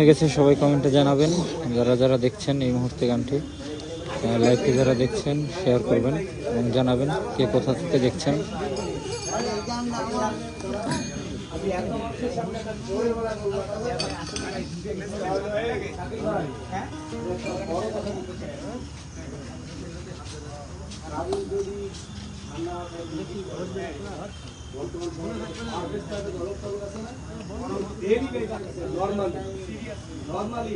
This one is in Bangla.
লেগেছে সবাই কমেন্টে জানাবেন। যারা যারা দেখছেন এই মুহূর্তে গানটি লাইভটি যারা দেখছেন শেয়ার করবেন এবং জানাবেন কে কোথা থেকে দেখছেন। Normally normally